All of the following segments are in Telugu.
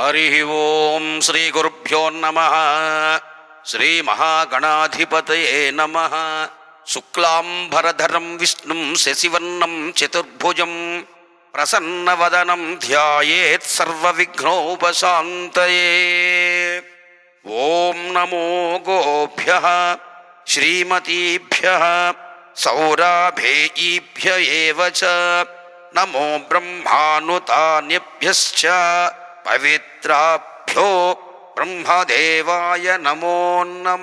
हरि ओम श्री गुरुभ्यो नम। श्री महागणाधिपत नम। शुक्लाम्भरधरं विष्णु शशिवर्णं चतुर्भुज प्रसन्न वदनम ध्यानोपात ओं नमो गोभ्य, श्रीमतीभ्य, सौराभेयीभ्य नमो ब्रह्मा नमो పవిత్రాభ్యో బ్రహ్మదేవాయ నమో నమ.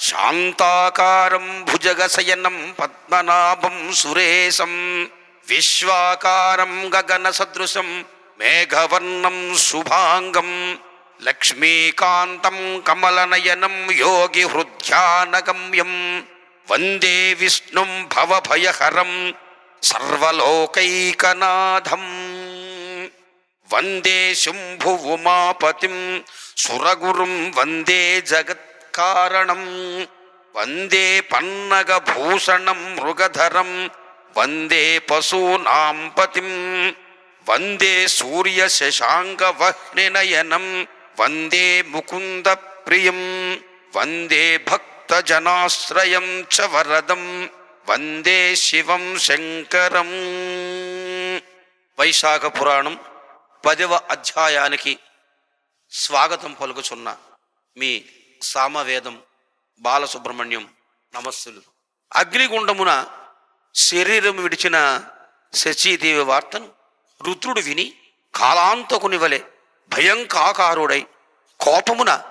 శాంతాకారం భుజగశయనం పద్మనాభం సురేశం. విశ్వాకారం గగన సదృశం మేఘవర్ణం శుభాంగం. లక్ష్మీకాంతం కమలనయనం యోగి హృద్యానగమ్యం. వందే విష్ణుం భవభయహరం. సర్వలోకైకనాథం. வந்தே சிம்பு உமாபதிம் சுரகுரும் வந்தே ஜகத்காரணம். வந்தே பன்னகபூஷணம் மிருகதரம் வந்தே பசூனாம் பதிம் வந்தே சூரிய சசாங்க வஹ்னிநயனம் வந்தே முகுந்த பிரியம் வந்தே பக்த ஜனாஸ்ரயம் ச வரதம். வந்தே சிவம் சங்கரம். வைசாக புராணம் పదవ అధ్యాయానికి స్వాగతం పలుకుచున్న మీ సామవేదం బాలసుబ్రహ్మణ్యం నమస్సులు. అగ్నిగుండమున శరీరం విడిచిన శచీదేవి వార్తను రుద్రుడు విని కాలాంతకుని వలె భయంకాకారుడై కోపమున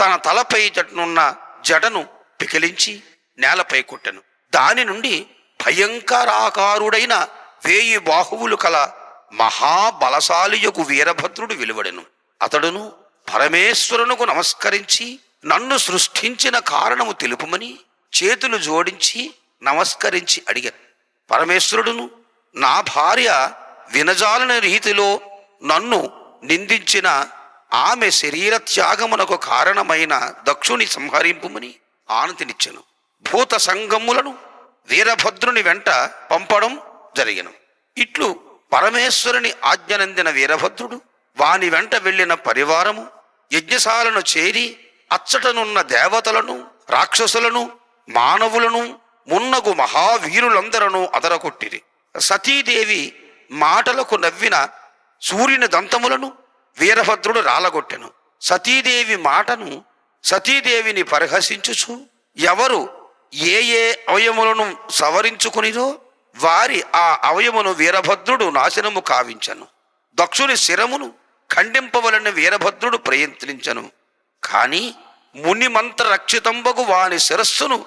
తన తలపై జట్టునున్న జడను పికిలించి నేలపై కొట్టెను. దాని నుండి భయంకరాకారుడైన వేయి బాహువులు కల మహాబలశాలియకు వీరభద్రుడు వెలువడెను. అతడును పరమేశ్వరునకు నమస్కరించి నన్ను సృష్టించిన కారణము తెలుపుమని చేతులు జోడించి నమస్కరించి అడిగాను. పరమేశ్వరుడును నా భార్య వినజాలని రీతిలో నన్ను నిందించిన ఆమె శరీర త్యాగమునకు కారణమైన దక్షుని సంహరింపుమని ఆనతినిచ్చెను భూత సంగములను వీరభద్రుని వెంట పంపడం జరిగను. ఇట్లు పరమేశ్వరుని ఆజ్ఞనందిన వీరభద్రుడు వాని వెంట వెళ్ళిన పరివారము యజ్ఞశాలను చేరి అచ్చటనున్న దేవతలను రాక్షసులను మానవులను మున్నగు మహావీరులందరూ అదరకొట్టిరి సతీదేవి మాటలకు నవ్విన సూర్యుని దంతములను వీరభద్రుడు రాలగొట్టెను. సతీదేవి మాటను సతీదేవిని పరిహసించుచు ఎవరు ఏ ఏ అవయములను సవరించుకునిరో వారి ఆ అవయమును వీరభద్రుడు నాశనము కావించను. దక్షుని శిరమును ఖండింపవలని వీరభద్రుడు ప్రయత్నించను. కానీ ముని మంత్ర రక్షితంబగు వాని శిరస్సును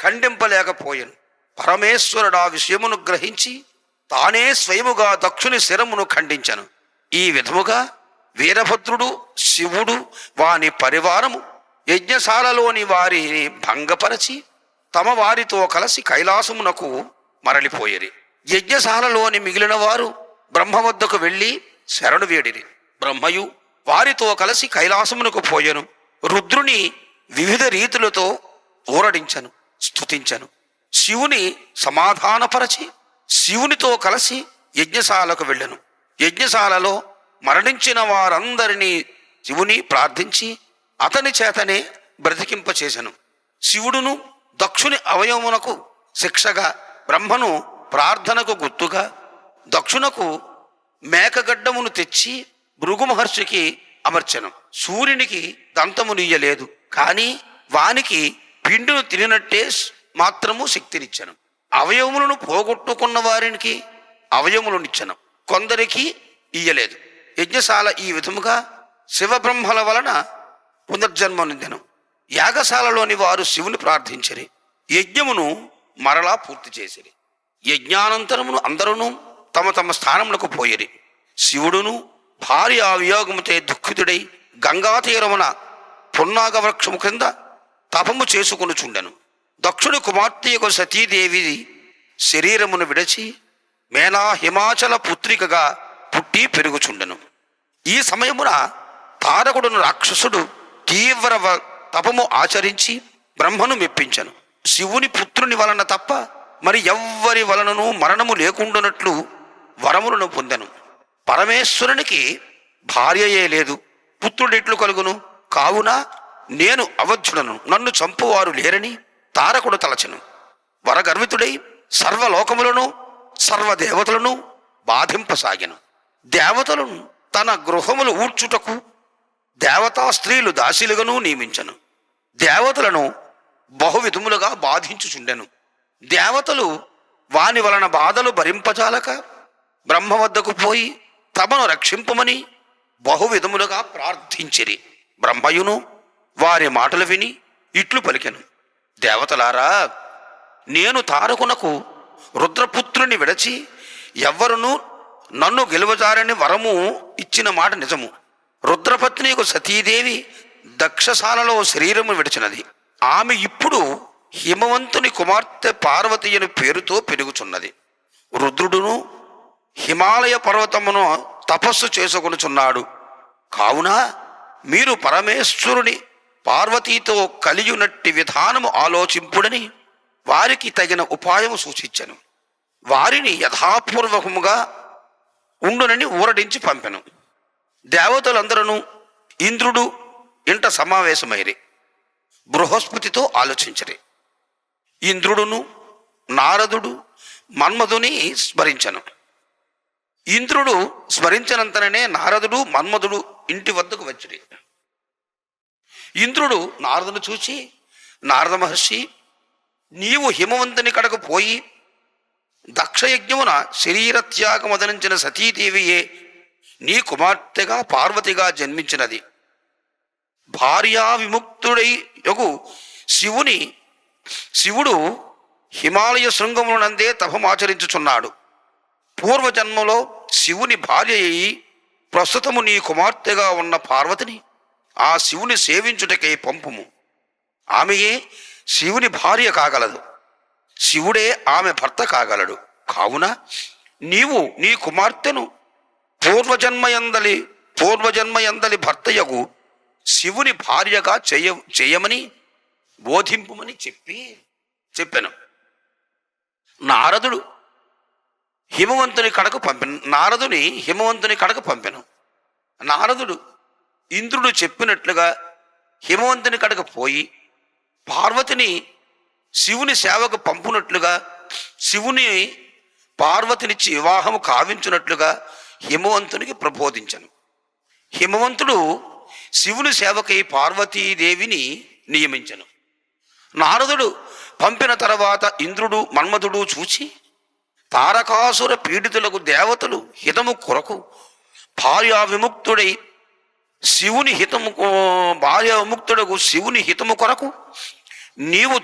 ఖండింపలేకపోయాను. పరమేశ్వరుడు ఆ విషయమును గ్రహించి తానే స్వయముగా దక్షుని శిరమును ఖండించను. ఈ విధముగా వీరభద్రుడు శివుడు వాని పరివారము యజ్ఞశాలలోని వారిని భంగపరచి తమ వారితో కలిసి కైలాసమునకు మరలిపోయిరి యజ్ఞశాలలోని మిగిలిన వారు బ్రహ్మ వద్దకు వెళ్ళి శరణు వేడిరి. బ్రహ్మయు వారితో కలిసి కైలాసమునకు పోయెను. రుద్రుని వివిధ రీతులతో ఊరడించను స్థుతించను శివుని సమాధానపరచి శివునితో కలిసి యజ్ఞశాలకు వెళ్ళెను. యజ్ఞశాలలో మరణించిన వారందరినీ శివుని ప్రార్థించి అతని చేతనే బ్రతికింపచేశను శివుడును దక్షుని అవయవమునకు శిక్షగా బ్రహ్మను ప్రార్థనకు గుర్తుగా దక్షునకు మేకగడ్డమును తెచ్చి భృగు మహర్షికి అమర్చను. సూర్యునికి దంతము నీయలేదు కానీ వానికి పిండును తినినట్టే మాత్రము శక్తినిచ్చను. అవయవములను పోగొట్టుకున్న వారికి అవయములనిచ్చను కొందరికి ఇయ్యలేదు. యజ్ఞశాల ఈ విధముగా శివబ్రహ్మల వలన పునర్జన్మనిందెను యాగశాలలోని వారు శివుని ప్రార్థించరి. యజ్ఞమును మరలా పూర్తి చేసిరి. యజ్ఞానంతరమును అందరూ తమ తమ స్థానములకు పోయిరి. శివుడును భార్య వియోగముతే దుఃఖితుడై గంగా తీరమున పున్నాగ వృక్షము కింద తపము చేసుకొనుచుండెను దక్షుడు కుమార్తె యొక్క సతీదేవి శరీరమును విడచి మేనా హిమాచల పుత్రికగా పుట్టి పెరుగుచుండెను. ఈ సమయమున తారకుడును రాక్షసుడు తీవ్ర వ- తపము ఆచరించి బ్రహ్మను మెప్పించను. శివుని పుత్రుని వలన తప్ప మరి ఎవ్వరి వలనను మరణము లేకుండానట్లు వరములను పొందెను. పరమేశ్వరునికి భార్యయే లేదు. పుత్రుడెట్లు కలుగును? కావున నేను అవధ్యుడను. నన్ను చంపువారు లేరని తారకుడు తలచెను. వరగర్వితుడై సర్వలోకములను సర్వదేవతలను బాధింపసాగెను. దేవతలను తన గృహములు ఊడ్చుటకు దేవతా స్త్రీలు దాసిలుగాను నియమించను. దేవతలను బహువిధములుగా బాధించుచుండెను. దేవతలు వాని వలన బాధలు భరింపజాలక బ్రహ్మ వద్దకు పోయి తమను రక్షింపమని బహువిధములుగా ప్రార్థించిరి. బ్రహ్మయును వారి మాటలు విని ఇట్లు పలికెను. దేవతలారా నేను తారకునకు రుద్రపుత్రుని విడచి ఎవ్వరును నన్ను గెలువజారని వరము ఇచ్చిన మాట నిజము. రుద్రపత్నికు సతీదేవి దక్షశాలలో శరీరము విడిచినది. ఆమె ఇప్పుడు హిమవంతుని కుమార్తె పార్వతి అని పేరుతో పెరుగుచున్నది. రుద్రుడును హిమాలయ పర్వతమును తపస్సు చేసుకొనుచున్నాడు. కావున మీరు పరమేశ్వరుని పార్వతీతో కలియునట్టి విధానము ఆలోచింపుడని వారికి తగిన ఉపాయము సూచించను. వారిని యథాపూర్వకముగా ఉండునని ఊరడించి పంపెను. దేవతలందరూ ఇంద్రుడు ఇంట సమావేశమైరి బృహస్పతితో ఆలోచించరి. ఇంద్రుడును నారదుడు మన్మధుని స్మరించను. ఇంద్రుడు స్మరించినంతనే నారదుడు మన్మధుడు ఇంటి వద్దకు వచ్చిరి. ఇంద్రుడు నారదును చూసి నారద మహర్షి నీవు హిమవంతుని కడకు పోయి దక్షయజ్ఞమున శరీర త్యాగమదనించిన సతీదేవియే నీ కుమార్తెగా పార్వతిగా జన్మించినది. భార్యా విముక్తుడై యొగు. శివుని శివుడు హిమాలయ శృంగమునందే తపమాచరించుచున్నాడు పూర్వజన్మలో శివుని భార్య అయి ప్రస్తుతము నీ కుమార్తెగా ఉన్న పార్వతిని ఆ శివుని సేవించుటకై పంపుము. ఆమెయే శివుని భార్య కాగలదు. శివుడే ఆమె భర్త కాగలడు. కావున నీవు నీ కుమార్తెను పూర్వజన్మయందలి పూర్వజన్మయందలి భర్తయగు శివుని భార్యగా చేయ చేయమని బోధింపుమని చెప్పి చెప్పాను. నారదుడు హిమవంతుని కడకు పంపిన నారదుని హిమవంతుని కడకు పంపాను. నారదుడు ఇంద్రుడు చెప్పినట్లుగా హిమవంతుని కడకు పోయి పార్వతిని శివుని సేవకు పంపునట్లుగా శివుని పార్వతినిచ్చి వివాహము కావించున్నట్లుగా హిమవంతునికి ప్రబోధించను. హిమవంతుడు శివుని సేవకై పార్వతీదేవిని నియమించను. నారదుడు పంపిన తర్వాత ఇంద్రుడు మన్మధుడు చూచి తారకాసుర పీడితులకు దేవతలు హితము కొరకు భార్యా విముక్తుడై శివుని హితము భార్య విముక్తుడకు శివుని హితము కొరకు నీవు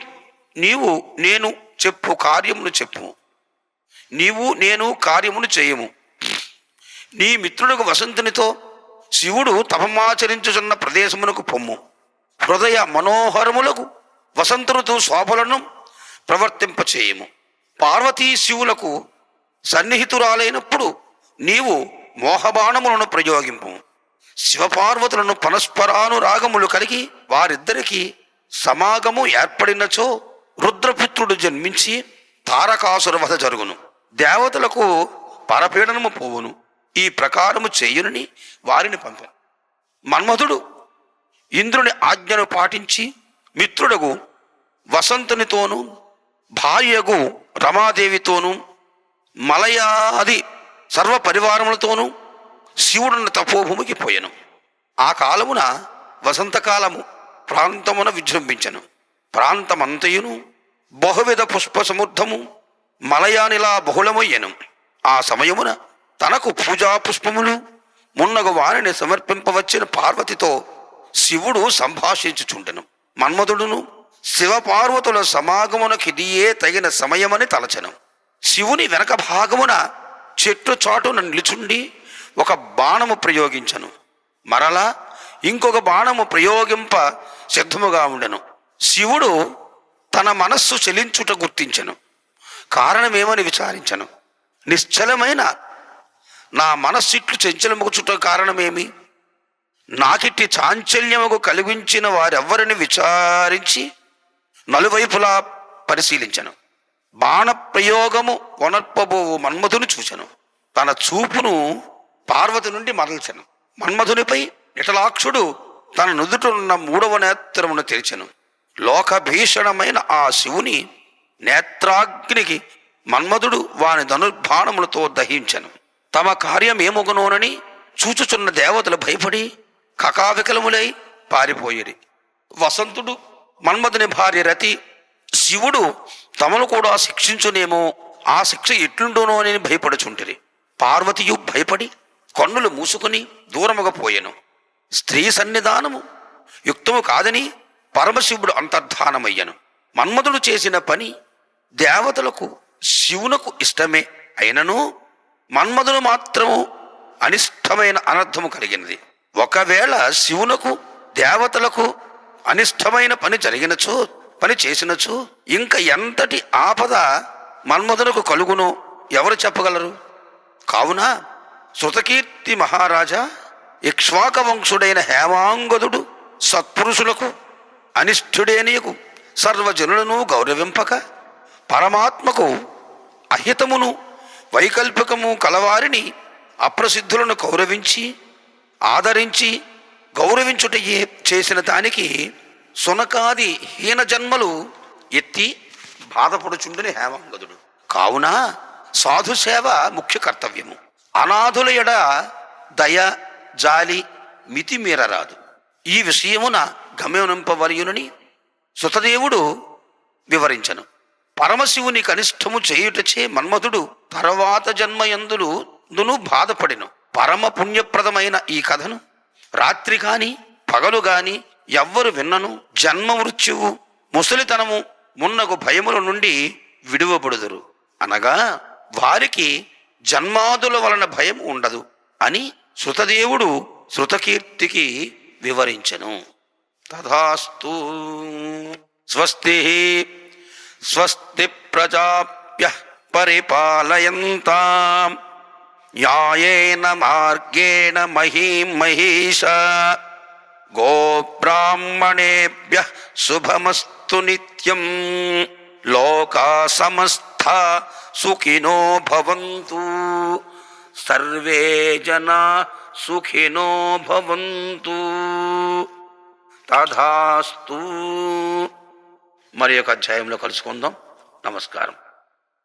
నీవు నేను చెప్పు కార్యమును చెప్పు. నీవు నేను కార్యమును చేయము. నీ మిత్రులకు వసంతునితో శివుడు తపమాచరించుచున్న ప్రదేశమునకు పొమ్ము. హృదయ మనోహరములకు వసంత ఋతువు శోభలను ప్రవర్తింపచేయము. పార్వతీ శివులకు సన్నిహితురాలైనప్పుడు నీవు మోహబాణములను ప్రయోగింపు. శివపార్వతులను పరస్పరానురాగములు కలిగి వారిద్దరికీ సమాగము ఏర్పడినచో రుద్రపుత్రుడు జన్మించి తారకాసుర వధ జరుగును. దేవతలకు పరపీడనము పోవును. ఈ ప్రకారము చేయునని వారిని పంపాను. మన్మధుడు ఇంద్రుని ఆజ్ఞను పాటించి మిత్రుడగు వసంతునితోనూ భార్యగు రమాదేవితోనూ మలయాది సర్వ పరివారములతోనూ శివుడున్న తపోభూమికి పోయెను. ఆ కాలమున వసంతకాలము ప్రాంతమున విజృంభించెను. ప్రాంతమంతయును బహువిధ పుష్ప సమృద్ధము మలయానిలా బహుళమయ్యను. ఆ సమయమున తనకు పూజా పుష్పములు మున్నగు వారిని సమర్పింపవచ్చిన పార్వతితో శివుడు సంభాషించుచుండెను. మన్మధుడును శివపార్వతుల సమాగమునకిదియే తగిన సమయమని తలచను. శివుని వెనక భాగమున చెట్టు చాటున నిలుచుండి ఒక బాణము ప్రయోగించను. మరలా ఇంకొక బాణము ప్రయోగింప సిద్ధముగా ఉండెను. శివుడు తన మనస్సు చెలించుట గుర్తించెను. కారణమేమని విచారించను. నిశ్చలమైన నా మనస్సిట్లు చెంచలముగుచుట కారణమేమి? నాకిట్టి చాంచల్యముకు కలిగించిన వారెవ్వరిని విచారించి నలువైపులా పరిశీలించను. బాణప్రయోగము ప్రయోగము మన్మధుని చూచెను. తన చూపును పార్వతి నుండి మరల్చను. మన్మధునిపై నిటలాక్షుడు తన నుదుటనున్న మూడవ నేత్రమును తెరిచెను. లోక భీషణమైన ఆ శివుని నేత్రాగ్నికి మన్మధుడు వాని ధనుర్బాణములతో దహించెను. తమ కార్యమేమొగనోనని చూచుచున్న దేవతలు భయపడి కకావికలములై పారిపోయిరి. వసంతుడు మన్మధుని భార్య రతి శివుడు తమను కూడా శిక్షించునేమో ఆ శిక్ష ఎట్లుండోనో అని భయపడుచుంటిరి. పార్వతియు భయపడి కన్నులు మూసుకుని దూరముగా పోయెను. స్త్రీ సన్నిధానము యుక్తము కాదని పరమశివుడు అంతర్ధానమయ్యను. మన్మధుడు చేసిన పని దేవతలకు శివునకు ఇష్టమే అయినను మన్మధుడు మాత్రము అనిష్టమైన అనర్థము కలిగినది. ఒకవేళ శివునకు దేవతలకు అనిష్టమైన పని జరిగినచో పని చేసినచో ఇంకా ఎంతటి ఆపద మన్మధునకు కలుగునో ఎవరు చెప్పగలరు? కావున శృతకీర్తి మహారాజా ఇక్ష్వాక వంశుడైన హేమాంగదుడు సత్పురుషులకు అనిష్ఠుడేనియకు సర్వజనులను గౌరవింపక పరమాత్మకు అహితమును వైకల్పికము కలవారిని అప్రసిద్ధులను గౌరవించి ఆదరించి గౌరవించుటయే చేసిన దానికి సునకాది హీన జన్మలు ఎత్తి బాధపడుచుండని హేమంగదుడు. కావున సాధు సేవ ముఖ్య కర్తవ్యము. అనాథుల ఎడ దయ జాలి మితిమీరరాదు ఈ విషయమున గమనింపవలయునని సుతదేవుడు వివరించను. పరమశివుని కనిష్టము చేయుటచే మన్మధుడు తర్వాత జన్మయందులు దును బాధపడిను. పరమ పుణ్యప్రదమైన ఈ కథను రాత్రి కాని పగలు గాని ఎవ్వరు విన్నను. జన్మ మృత్యువు ముసలితనము మున్నగు భయముల నుండి విడువబడుదురు. అనగా వారికి జన్మాదుల వలన భయం ఉండదు అని శృతదేవుడు శృతకీర్తికి వివరించెను. తథాస్తు స్వస్తి स्वस्ति प्रजाप्य परिपालयन्ताम्। न्यायेन मार्गेण महीं महीष गोब्राह्मणेभ्यः शुभमस्तु नित्यम् लोका समस्था सुखिनो भवन्तु। सर्वे जना सुखिनो भवन्तु। तथास्तु మరి ఒక అధ్యాయంలో కలుసుకుందాం. నమస్కారం.